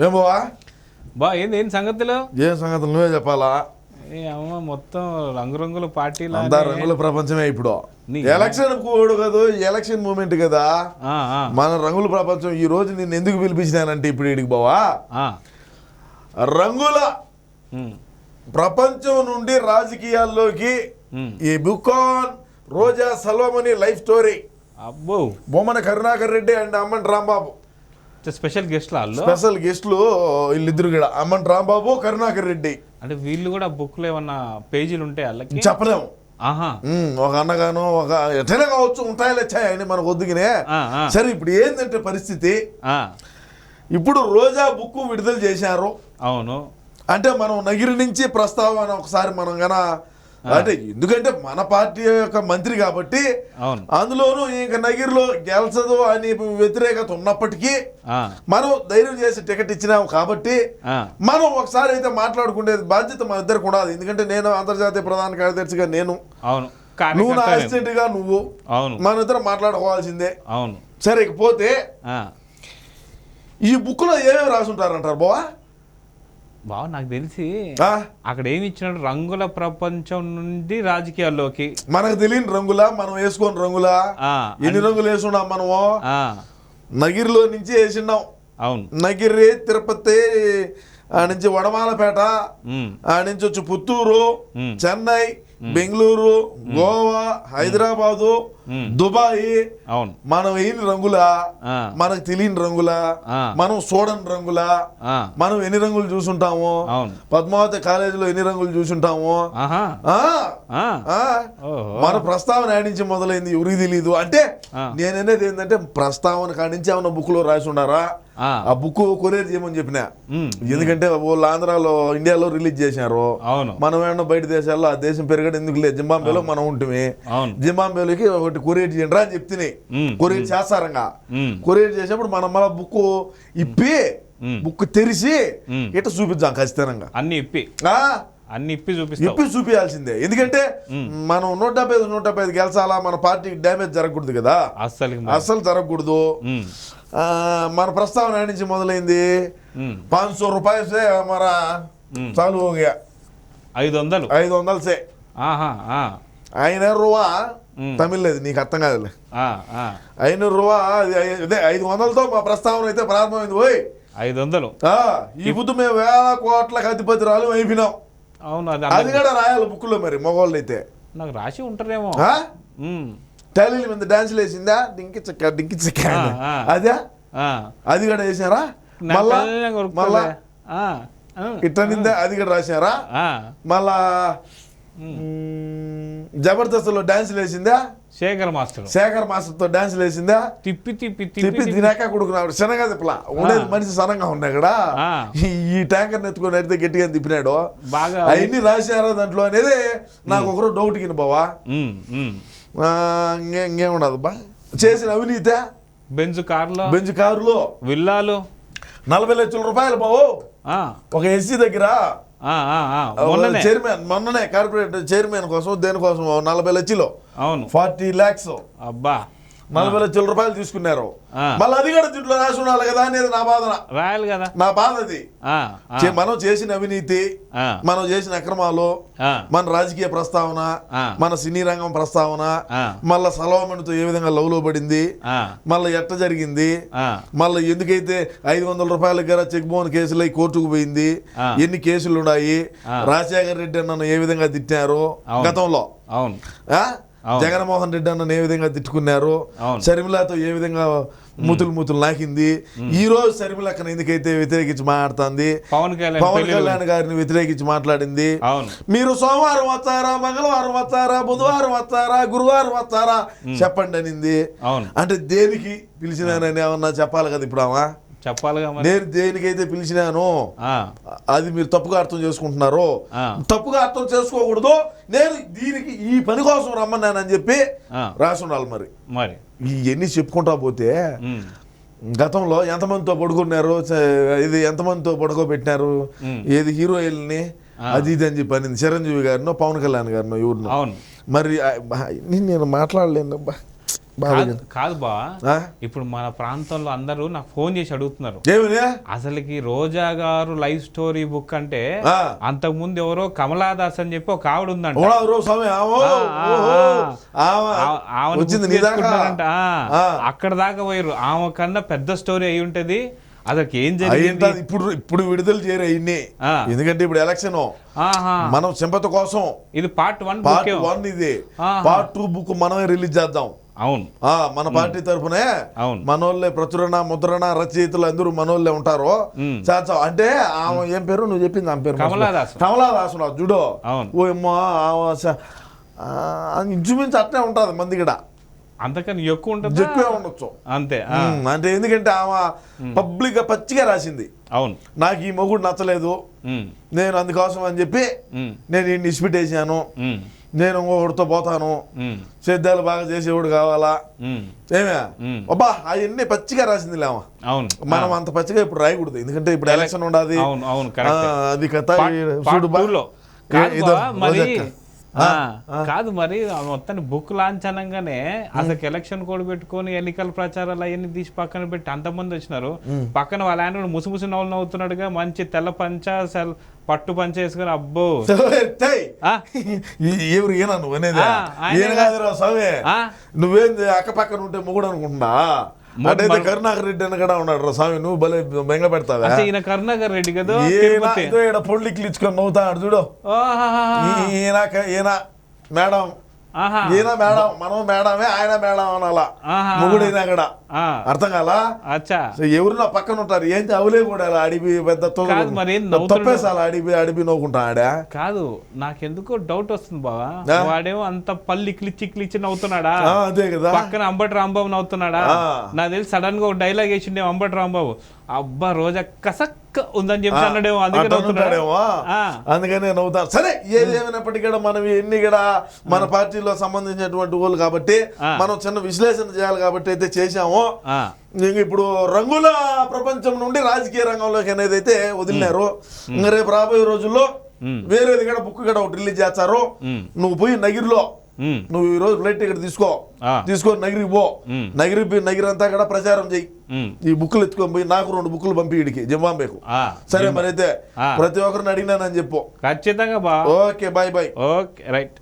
ఏం బావా? బా ఏంది ఏంది సంగతిలో? ఏం సంగతులు? నువ్వే చెప్పాలా? ఏ అమ్మ మొత్తం రంగురంగుల పార్టీలు అంతా రంగుల ప్రపంచమే ఇప్పుడు. ఎలక్షన్ కూడు కదా ఎలక్షన్ మూమెంట్ కదా. మన రంగుల ప్రపంచం ఈ రోజు నేను ఎందుకు పిలిపించినానంటే ఇప్పుడు ఇడికి బావా. రంగుల ప్రపంచం నుండి రాజకీయాల్లోకి. ఈ book on Roja Selvamani life story. అబ్బో. బొమ్మన కరుణాకర్ రెడ్డి అండ్ అమ్మన్ రాంబాబు. స్పెషల్ గెస్ట్లు స్పెషల్ గెస్ట్లు వీళ్ళిద్దరు కూడా. అమ్మన్ రాంబాబు కరుణాకర్ రెడ్డి. అంటే వీళ్ళు కూడా బుక్లో ఏమన్నా పేజీలు ఉంటాయి వాళ్ళకి? చెప్పలేము. ఒక అన్నగాను ఒక ఎట్లనే కావచ్చు ఉంటాయి వచ్చాయి ఆయన మనకు ఆ, సరే ఇప్పుడు ఏంటంటే పరిస్థితి. ఇప్పుడు రోజా బుక్ విడుదల చేశారు. అవును. అంటే మనం నగిరి నుంచి ప్రస్తావన ఒకసారి మనం గన అంటే ఎందుకంటే మన పార్టీ యొక్క మంత్రి కాబట్టి అందులోనూ ఇంకా నగిరిలో గెలిచదు అని వ్యతిరేకత ఉన్నప్పటికీ మనం ధైర్యం చేసి టికెట్ ఇచ్చినాం కాబట్టి మనం ఒకసారి అయితే మాట్లాడుకునే బాధ్యత మన ఇద్దరికి ఉండాలి ఎందుకంటే నేను అంతర్జాతీయ ప్రధాన కార్యదర్శిగా నేను. నువ్వు నా అసిస్టెంట్గా నువ్వు. మన ఇద్దరం మాట్లాడుకోవాల్సిందే. అవును. సరే ఇకపోతే. ఈ బుక్లో ఏమేమి రాసుంటారంటారు బావా? బావ నాకు తెలిసి? అక్కడ ఏమి ఇచ్చినట్టు రంగుల ప్రపంచం నుండి రాజకీయాల్లోకి. మనకు తెలియని రంగులా? మనం వేసుకొని రంగులా? ఎన్ని రంగులు వేసున్నాం మనము? నగిరిలో నుంచి వేసిన్నాం. అవును. నగిరి తిరుపతి ఆ నుంచి వడమాలపేట ఆ నుంచి వచ్చి పుత్తూరు. చెన్నై బెంగళూరు గోవా హైదరాబాదు. దుబాయ్ అవును. మనం వేయని రంగులా? మనకు తెలియని రంగులా. మనం చూడని రంగులా? మనం ఎన్ని రంగులు చూసుంటాము? పద్మావతి కాలేజీలో ఎన్ని రంగులు చూసుంటాము? మన ప్రస్తావన ఆడించి మొదలైంది ఎవరికి తెలియదు అంటే. నేననేది ఏంటంటే ప్రస్తావన కాడించి ఏమన్నా బుక్లో రాసి ఉండారా ఆ, బుక్ కొరియర్ చేయమని చెప్పిన. ఎందుకంటే వాళ్ళు ఆంధ్రాలో ఇండియాలో రిలీజ్ చేశారు. అవును. మనం ఏమన్నా బయట దేశాల్లో ఆ దేశం పెరగడం ఎందుకు లేదు? జింబాంబేలో మనం ఉంటుంది అవును. జింబాంబేలోకి ఒకటి కొరియర్ చేయండి అని చెప్తేనే కొరియర్ చేస్తారంగా. కొరియర్ చేసినప్పుడు మనం మళ్ళీ బుక్ ఇప్పి బుక్ తెరిచి ఇట చూపించాం ఖచ్చితంగా. అన్ని ఇప్పి. అన్ని ఇప్పి చూపిస్తాం ఇప్పి చూపించాల్సిందే ఎందుకంటే మనం నూట డెబ్బై ఐదు నూట డెబ్బై ఐదు గెలిచాలా మన పార్టీకి డ్యామేజ్ జరగకూడదు కదా. అసలు అసలు జరగకూడదు. మన ప్రస్తావన నుంచి మొదలైంది? పాంచ్ రూపాయలు మన చాలు ఐదు వందలు. ఐదు వందలు సే. ఆహా ఆ, ఐనూరు రూపా ఉమ్. తమిళ్ లేదు నీకు అర్థం కాదులే. ఐనూరు రూపా అది అదే ఐదు వందలతో మా ప్రస్తావన అయితే ప్రారంభమైంది పోయి ఐదు వందలు. ఈ బుద్ధు మేము వేల కోట్లకు అధిపతి రాలు అయిపోయినాం. అవును అది అది కూడా రాయాలి బుక్కులో మరి మగవాళ్ళు అయితే నాకు రాసి ఉంటారేమో. టాలీల మీద డాన్సులు వేసిందా డింకి చక్క డింకి చక్క. అదే? అది కూడా వేసారా మళ్ళా. మళ్ళా? ఇట్లా నిందా? అది కూడా రాశారా ఆ, మళ్ళా? జబర్దస్త్లో డాన్సులు వేసిందా? శేఖర్ మాస్టర్. శేఖర్ మాస్టర్తో డాన్సులు వేసిందా? తిప్పి తిప్పి తిప్పి తినాక కొడుకున్నాడు శనగా తిప్పలా. ఉండేది మనిషి సనంగా ఉన్నాయి ఇక్కడ. ఈ- ట్యాంకర్ ఎత్తుకొని అయితే గట్టిగా తిప్పినాడు. బాగా అవన్నీ రాశారా దాంట్లో అనేది నాకు ఒకరు డౌట్ కింద బావా. ఇంకేముండదు బా. చేసిన అవినీతి బెంజ్ కార్లో. బెంచ్ కారులో విల్లాలు. నలభై లక్షల రూపాయలు బావు. ఒక ఎస్సీ దగ్గర చైర్మన్ మొన్ననే కార్పొరేట్ చైర్మన్ కోసం దేనికోసం? నలభై లక్షలు. అవును. ఫార్టీ ల్యాక్స్ అబ్బా. నలభై లక్షల రూపాయలు తీసుకున్నారు. మళ్ళీ అది కూడా దీంట్లో రాసి ఉండాలి కదా అనేది నా బాధన రాయాలి కదా నా బాధ అది మనం చేసిన అవినీతి మనం చేసిన అక్రమాలు మన రాజకీయ ప్రస్తావన. మన సినీ రంగం ప్రస్తావన మళ్ళా సలవమణితో ఏ విధంగా లవ్లో పడింది ఆ, మళ్ళీ ఎట్ట జరిగింది మళ్ళీ ఎందుకైతే ఐదు వందల రూపాయల దగ్గర చెక్ బౌన్ కేసులు అయి కోర్టుకు పోయింది. ఎన్ని కేసులు ఉన్నాయి. రాజశేఖర రెడ్డి అన్నను ఏ విధంగా తిట్టారు. గతంలో? అవును. జగన్మోహన్ రెడ్డి అన్నను ఏ విధంగా తిట్టుకున్నారు. షర్మిలతో ఏ విధంగా ముతులు ముతులు నాకింది. ఈ రోజు షర్మిల అక్కడ ఎందుకైతే వ్యతిరేకించి మాట్లాడుతుంది? పవన్ కళ్యాణ్ పవన్ పెళ్ళి కళ్యాణ్ గారిని వ్యతిరేకించి మాట్లాడింది. మీరు సోమవారం వస్తారా మంగళవారం వస్తారా బుధవారం వస్తారా గురువారం వస్తారా? చెప్పండి అనింది. అంటే దేనికి పిలిచినానని ఏమన్నా చెప్పాలి కదా ఇప్పుడు ఆమె? చెప్పాలిగా నేను దేనికైతే పిలిచినాను అది మీరు తప్పుగా అర్థం చేసుకుంటున్నారు. తప్పుగా అర్థం చేసుకోకూడదు. నేను దీనికి ఈ పని కోసం రమ్మన్నానని చెప్పి రాసి ఉండాలి మరి. మరి. ఇవన్నీ చెప్పుకుంటా పోతే గతంలో ఎంతమందితో పడుకున్నారు ఇది ఎంతమందితో పడుకోబెట్టినారు. ఏది హీరోయిన్ని అది ఇది అని చెప్పి అనింది. చిరంజీవి గారినో పవన్ కళ్యాణ్ గారినో ఎవరినో మరి నేను- మాట్లాడలేను కాదు బా? ఇప్పుడు మన ప్రాంతంలో అందరూ నాకు ఫోన్ చేసి అడుగుతున్నారు. అసలుకి రోజా గారు లైఫ్ స్టోరీ బుక్ అంటే. అంతకు ముందు ఎవరో కమలాదాస్ అని చెప్పి ఒక ఆవిడ ఉందంట. అక్కడ దాకా పోయారు ఆమె కన్నా పెద్ద స్టోరీ అయి ఉంటది. అసలుకి ఏం జరిగింది? ఇప్పుడు ఇప్పుడు విడుదల చేయరు అయ్యి. ఎందుకంటే ఇప్పుడు ఎలక్షన్. మనం సింపతి కోసం. ఇది part one part book one ఇది. పార్ట్ టూ బుక్ మనమే రిలీజ్ చేద్దాం. అవును. మన పార్టీ తరఫునే అవును. మనోళ్ళే ప్రచురణ ముద్రణ రచయితలు అందరూ మనోళ్ళే ఉంటారు. చాచా అంటే ఆమె ఏం పేరు? నువ్వు చెప్పింది ఆమె పేరు కమలాదాసు. జుడో. అవును. ఓ ఆ, ఇంచుమించు అట్నే ఉంటుంది మంది ఇక్కడ అంతకని ఎక్కువ ఉంటుంది? ఎక్కువే ఉండొచ్చు. అంతే అంటే ఎందుకంటే ఆమె పబ్లిక్గా పచ్చిగా రాసింది. అవును. నాకు ఈ మొగుడు నచ్చలేదు. నేను అందుకోసం అని చెప్పి నేను ఈ నిష్పిటేసాను ఉమ్, నేను ఇంకొకటితో పోతాను. సేద్యాలు బాగా చేసేవాడు కావాలా? ఏమే. అబ్బా అవన్నీ పచ్చిగా రాసింది అవును. మనం అంత పచ్చిగా ఇప్పుడు రాయకూడదు. ఎందుకంటే ఇప్పుడు ఎలక్షన్ ఉండదు. అది కథ. మరి. కాదు మరి మొత్తాన్ని బుక్ లాంచ్ అనగానే అసలు ఎలక్షన్ కోడ్ పెట్టుకొని ఎన్నికల ప్రచారాలు అవన్నీ తీసి పక్కన పెట్టి అంతమంది వచ్చినారు. పక్కన వాళ్ళ ఆయన ముసు ముసు నవ్వులు నవ్వుతున్నాడుగా మంచి తెల్ల పంచ పట్టు పంచ వేసుకొని అబ్బో. ఎవరు ఈయన నువ్వు అనేది? నువ్వేంది అక్క పక్కన ఉంటే మొగుడు అనుకుంటున్నా అంటే కరుణాకర్ రెడ్డి అని కూడా ఉన్నాడు రా స్వామి నువ్వు భలే బెంగ పెడతావా ఈయన కరుణాకర్ రెడ్డి కదా పొళ్ళికి ఇచ్చుకొని నవ్వుతాడు చూడు. ఈయన ఈయన మేడం. ఈయన మేడం మనం మేడమే ఆయన మేడం అనాలా. ఆహా. మొగుడు ఈయన కూడా ఆ, అర్థం కాలా? అచ్చా. సో ఎవరు నా పక్కన ఉంటారు. ఏంటి అవలే కూడా అలా అడిపి పెద్ద తొ- కాదు మరి ఏం నవ్వుతున్నాడు? తప్పేసి అలా అడిపి అడిపి నవ్వుకుంటా ఆడా? కాదు నాకెందుకో డౌట్ వస్తుంది బావా. ఆ? వాడేమో అంత పల్లి క్లిచ్చి క్లిచ్చి నవ్వుతున్నాడా? అదే కదా. పక్కన అంబటి రాంబాబు నవ్వుతున్నాడా. నాకు తెలిసి సడన్గా ఒక డైలాగ్ వేసిండే అంబటి రాంబాబు. అబ్బా రోజా కసక్క ఉందని చెప్పి అన్నాడేమో అందుకే అట్లా నవ్వుతున్నాడా? ఉంటాడేమో. ఆ. అందుకనే నవ్వుతారు సరే ఏది ఏమైనప్పటికీ మనం ఎన్ని కూడా మన పార్టీలో సంబంధించినటువంటి వాళ్ళు కాబట్టి. మనం చిన్న విశ్లేషణ చేయాలి కాబట్టి అయితే చేశాము. ఇప్పుడు రంగుల ప్రపంచం నుండి రాజకీయ రంగంలోకి అనేది అయితే వదిలినారు. రేపు రాబోయే రోజుల్లో. వేరేది కూడా బుక్ కూడా ఒకటి రిలీజ్ చేస్తారు. నువ్వు పోయి నగిరిలో నువ్వు ఈ రోజు ఫ్లైట్ టికెట్ తీసుకో. తీసుకొని నగిరికి పో. నగిరి నగిరి అంతా కూడా ప్రచారం చెయ్యి. ఈ బుక్కులు ఎత్తుకొని పోయి నాకు రెండు బుక్కులు పంపి ఇడికి జింబాంబేకు. సరే మరి అయితే. ప్రతి ఒక్కరిని అడిగినానని చెప్పు. ఖచ్చితంగా okay bye bye. Okay right.